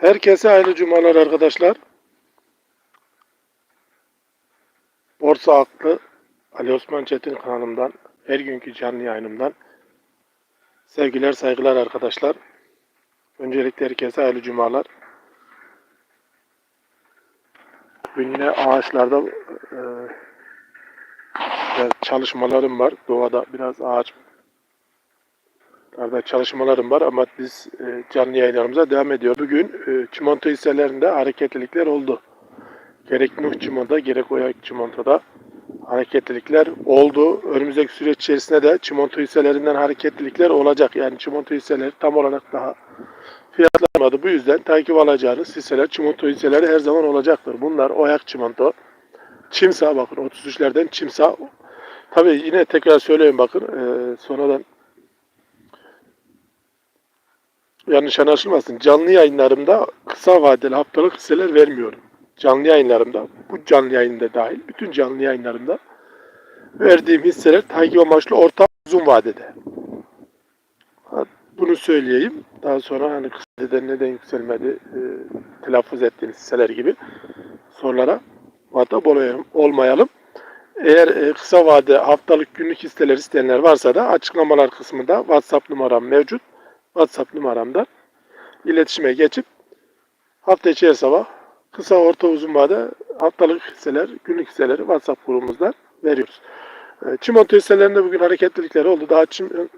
Herkese hayırlı cumalar arkadaşlar. Borsa Aklı Ali Osman Çetin kanalımdan, her günkü canlı yayınımdan sevgiler, saygılar arkadaşlar. Öncelikle herkese hayırlı cumalar. Bugün yine ağaçlarda e, çalışmalarım var. Doğada biraz ağaç Arada çalışmalarım var ama biz e, canlı yayınlarımıza devam ediyor. Bugün e, çimento hisselerinde hareketlilikler oldu. Gerek Nuh Çimento gerek Oyak Çimento'da hareketlilikler oldu. Önümüzdeki süreç içerisinde de çimento hisselerinden hareketlilikler olacak. Yani çimento hisseleri tam olarak daha fiyatlanmadı. Bu yüzden takip alacağınız hisseler çimento hisseleri her zaman olacaktır. Bunlar Oyak Çimento, Çimsa bakın 33'lerden Çimsa. Tabii yine tekrar söyleyeyim bakın e, sonradan yanlış anlaşılmasın. Canlı yayınlarımda kısa vadeli haftalık hisseler vermiyorum. Canlı yayınlarımda, bu canlı yayında dahil, bütün canlı yayınlarımda verdiğim hisseler takip amaçlı orta uzun vadede. Bunu söyleyeyim. Daha sonra hani kısa vadede neden yükselmedi e, telaffuz ettiğiniz hisseler gibi sorulara muhatap olmayalım. Eğer e, kısa vade haftalık günlük hisseler isteyenler varsa da açıklamalar kısmında WhatsApp numaram mevcut. WhatsApp numaramdan iletişime geçip hafta içi sabah kısa orta uzun vade haftalık hisseler, günlük hisseleri WhatsApp grubumuzdan veriyoruz. E, Çimento hisselerinde bugün hareketlilikler oldu. Daha çim,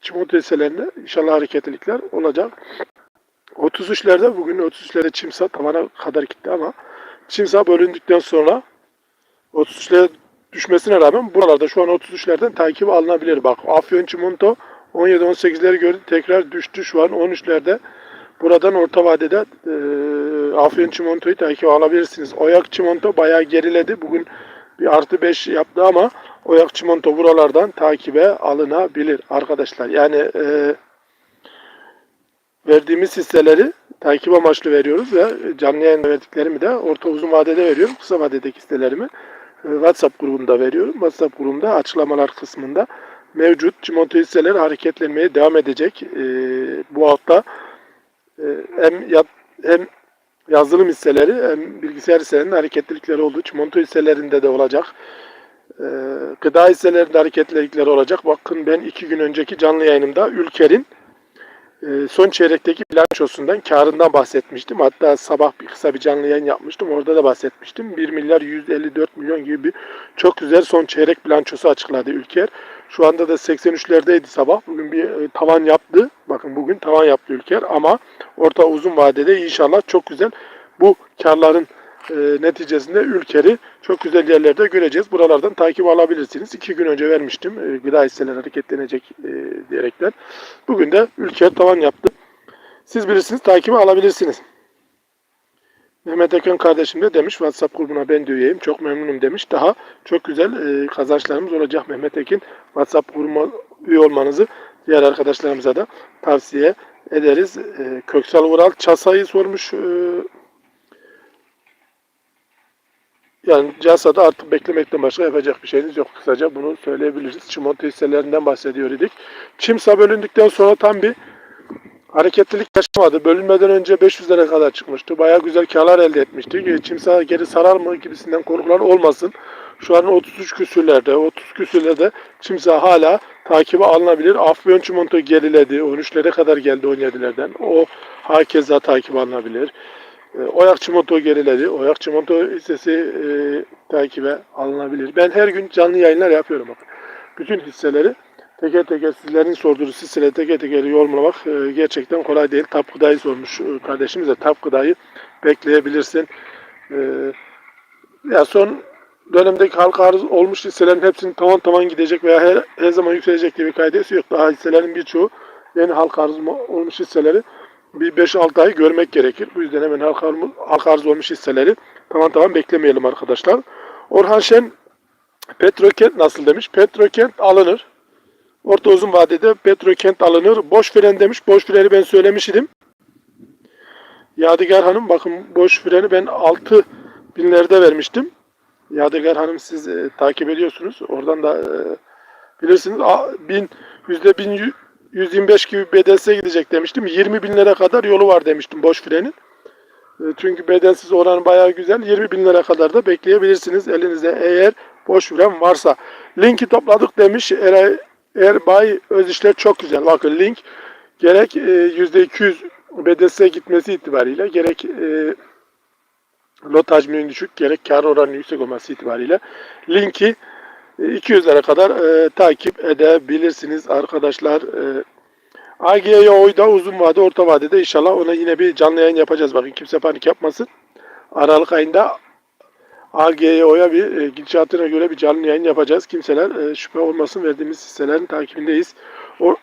çimento hisselerinde inşallah hareketlilikler olacak. 33'lerde bugün 33'lerde çimsa tavana kadar gitti ama çimsa bölündükten sonra 33'lere düşmesine rağmen buralarda şu an 33'lerden takip alınabilir. Bak Afyon Çimento 17-18'leri gördü. Tekrar düştü şu an 13'lerde. Buradan orta vadede e, Afyon Çimento'yu takip alabilirsiniz. Oyak Çimento bayağı geriledi. Bugün bir artı 5 yaptı ama Oyak Çimento buralardan takibe alınabilir arkadaşlar. Yani e, verdiğimiz hisseleri takip amaçlı veriyoruz ve canlı yayın verdiklerimi de orta uzun vadede veriyorum. Kısa vadedeki hisselerimi e, WhatsApp grubunda veriyorum. WhatsApp grubunda açıklamalar kısmında mevcut. Çimento hisseleri hareketlenmeye devam edecek. E, bu hafta e, hem yap, hem yazılım hisseleri hem bilgisayar hisselerinde hareketlilikleri oldu. Çimento hisselerinde de olacak. E, gıda hisselerinde hareketlilikleri olacak. Bakın ben iki gün önceki canlı yayınımda Ülker'in e, son çeyrekteki bilançosundan, karından bahsetmiştim. Hatta sabah bir kısa bir canlı yayın yapmıştım. Orada da bahsetmiştim. 1 milyar 154 milyon gibi bir çok güzel son çeyrek bilançosu açıkladı Ülker. Şu anda da 83'lerdeydi sabah. Bugün bir e, tavan yaptı. Bakın bugün tavan yaptı Ülker ama orta uzun vadede inşallah çok güzel bu karların e, neticesinde Ülker'i çok güzel yerlerde göreceğiz. Buralardan takip alabilirsiniz. İki gün önce vermiştim. E, gıda hisseleri hareketlenecek e. Bugün de Ülker tavan yaptı. Siz bilirsiniz takibi alabilirsiniz. Mehmet Ekan kardeşim de demiş WhatsApp grubuna ben de üyeyim. Çok memnunum demiş. Daha çok güzel e, kazançlarımız olacak Mehmet Ekin. WhatsApp grubuna üye olmanızı diğer arkadaşlarımıza da tavsiye ederiz. E, Köksal Ural Çasa'yı sormuş. E, yani Casa'da artık beklemekten başka yapacak bir şeyiniz yok. Kısaca bunu söyleyebiliriz. Çimento hisselerinden bahsediyor idik. Çimsa bölündükten sonra tam bir hareketlilik yaşamadı. Bölünmeden önce 500 lira kadar çıkmıştı. Bayağı güzel karlar elde etmişti. Çimsa geri sarar mı gibisinden korkular olmasın. Şu an 33 küsürlerde, 30 küsürlerde Çimsa hala takibe alınabilir. Afyon Çimento geriledi. 13'lere kadar geldi 17'lerden. O hakeza takip alınabilir. E, Oyak Çimento geriledi. Oyak Çimento hissesi e, takibe alınabilir. Ben her gün canlı yayınlar yapıyorum. Bakın. Bütün hisseleri teker teker sizlerin sorduğunuz hisseleri teker teker yorumlamak e, gerçekten kolay değil. Tap gıdayı sormuş e, kardeşimiz de tap bekleyebilirsin. E, ya son dönemdeki halka arz olmuş hisselerin hepsinin tavan tavan gidecek veya her, her zaman yükselecek diye bir kaidesi yok. Daha hisselerin birçoğu yeni halka arz olmuş hisseleri bir 5-6 ay görmek gerekir. Bu yüzden hemen halka, halka arz olmuş hisseleri tamam tamam beklemeyelim arkadaşlar. Orhan Şen Petrokent nasıl demiş? Petrokent alınır. Orta uzun vadede Petrokent alınır. Boş fren demiş. Boş freni ben söylemiştim. Yadigar Hanım bakın boş freni ben 6 binlerde vermiştim. Yadigar Hanım siz e, takip ediyorsunuz. Oradan da e, bilirsiniz. A, bin, yüzde bin, yü- 125 gibi BDS gidecek demiştim. 20 bin lira kadar yolu var demiştim boş frenin. E, Çünkü bedensiz oranı bayağı güzel. 20 bin lira kadar da bekleyebilirsiniz elinizde eğer boş süren varsa. Linki topladık demiş Eray Erbay Özişler çok güzel. Bakın link gerek e, %200 BDS'e gitmesi itibariyle gerek e, lot hacminin düşük gerek kar oranının yüksek olması itibariyle linki e, 200 lira kadar e, takip edebilirsiniz arkadaşlar. E, AG'ye oyda uzun vade orta vadede inşallah ona yine bir canlı yayın yapacağız. Bakın kimse panik yapmasın. Aralık ayında AG'ye oya bir e, gidişatına göre bir canlı yayın yapacağız. Kimseler e, şüphe olmasın verdiğimiz hisselerin takibindeyiz. O,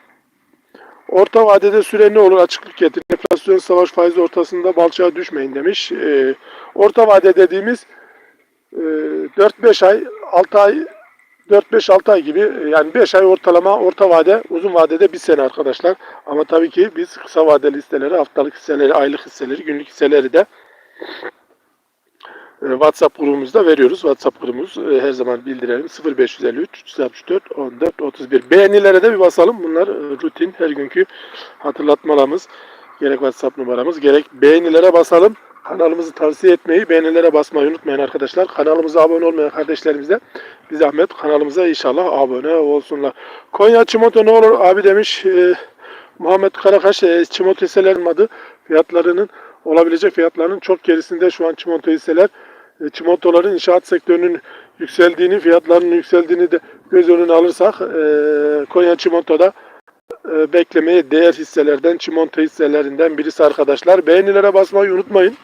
orta vadede süre ne olur açıklık getirin. Enflasyon savaş faizi ortasında balçağa düşmeyin demiş. E, orta vade dediğimiz e, 4-5 ay 6 ay 4-5-6 ay gibi e, yani 5 ay ortalama orta vade uzun vadede bir sene arkadaşlar. Ama tabii ki biz kısa vadeli hisseleri, haftalık hisseleri, aylık hisseleri, günlük hisseleri de WhatsApp grubumuzda veriyoruz. WhatsApp grubumuz e, her zaman bildirelim. 0553 364 14 31. Beğenilere de bir basalım. Bunlar e, rutin her günkü hatırlatmalarımız. Gerek WhatsApp numaramız gerek beğenilere basalım. Kanalımızı tavsiye etmeyi, beğenilere basmayı unutmayın arkadaşlar. Kanalımıza abone olmayan kardeşlerimiz de bir zahmet kanalımıza inşallah abone olsunlar. Konya Çimento ne olur abi demiş e, Muhammed Karakaş e, çimento hisselerin fiyatlarının olabilecek fiyatlarının çok gerisinde şu an çimento hisseler. E, çimentoların inşaat sektörünün yükseldiğini, fiyatlarının yükseldiğini de göz önüne alırsak e, Konya Çimento'da e, beklemeye değer hisselerden, çimento hisselerinden birisi arkadaşlar. Beğenilere basmayı unutmayın.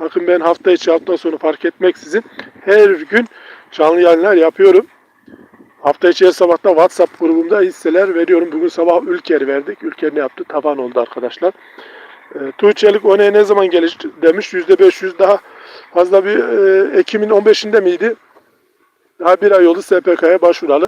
Bakın ben hafta içi hafta sonu fark etmeksizin her gün canlı yayınlar yapıyorum. Hafta içi her sabahta WhatsApp grubumda hisseler veriyorum. Bugün sabah Ülker verdik. Ülker ne yaptı? Tavan oldu arkadaşlar. E, Tuğçelik One'ye ne zaman gelir demiş. %500 daha fazla bir e, Ekim'in 15'inde miydi? Daha bir ay oldu SPK'ya başvuralı.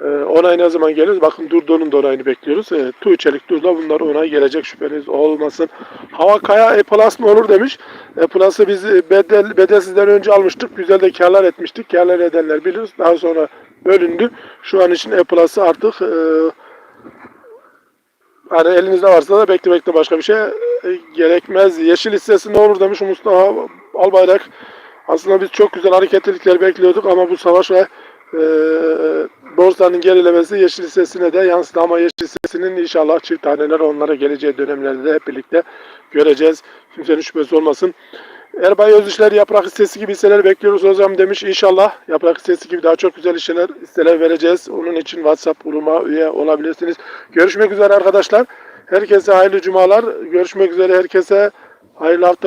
E, onay ne zaman gelir? Bakın Durdo'nun da onayını bekliyoruz. E, Tuğçelik Durdo bunlar onay gelecek şüpheniz olmasın. Hava Kaya E-Plus mı olur demiş. E-Plus'ı biz e, bedel, bedelsizden önce almıştık. Güzel de karlar etmiştik. Karlar edenler bilir. Daha sonra bölündü. Şu an için E-Plus'ı artık e, Hani elinizde varsa da beklemekte başka bir şey e, gerekmez. Yeşil hissesi ne olur demiş Mustafa Albayrak. Aslında biz çok güzel hareketlilikler bekliyorduk ama bu savaş ve e, borsanın gerilemesi yeşil hissesine de yansıdı ama yeşil hissesinin inşallah çift taneler onlara geleceği dönemlerde de hep birlikte göreceğiz. Kimsenin şüphesi olmasın. Erbay Özişler yaprak hissesi gibi hisseler bekliyoruz hocam demiş. İnşallah yaprak hissesi gibi daha çok güzel hisseler, hisseler vereceğiz. Onun için WhatsApp grubuma üye olabilirsiniz. Görüşmek üzere arkadaşlar. Herkese hayırlı cumalar. Görüşmek üzere herkese hayırlı hafta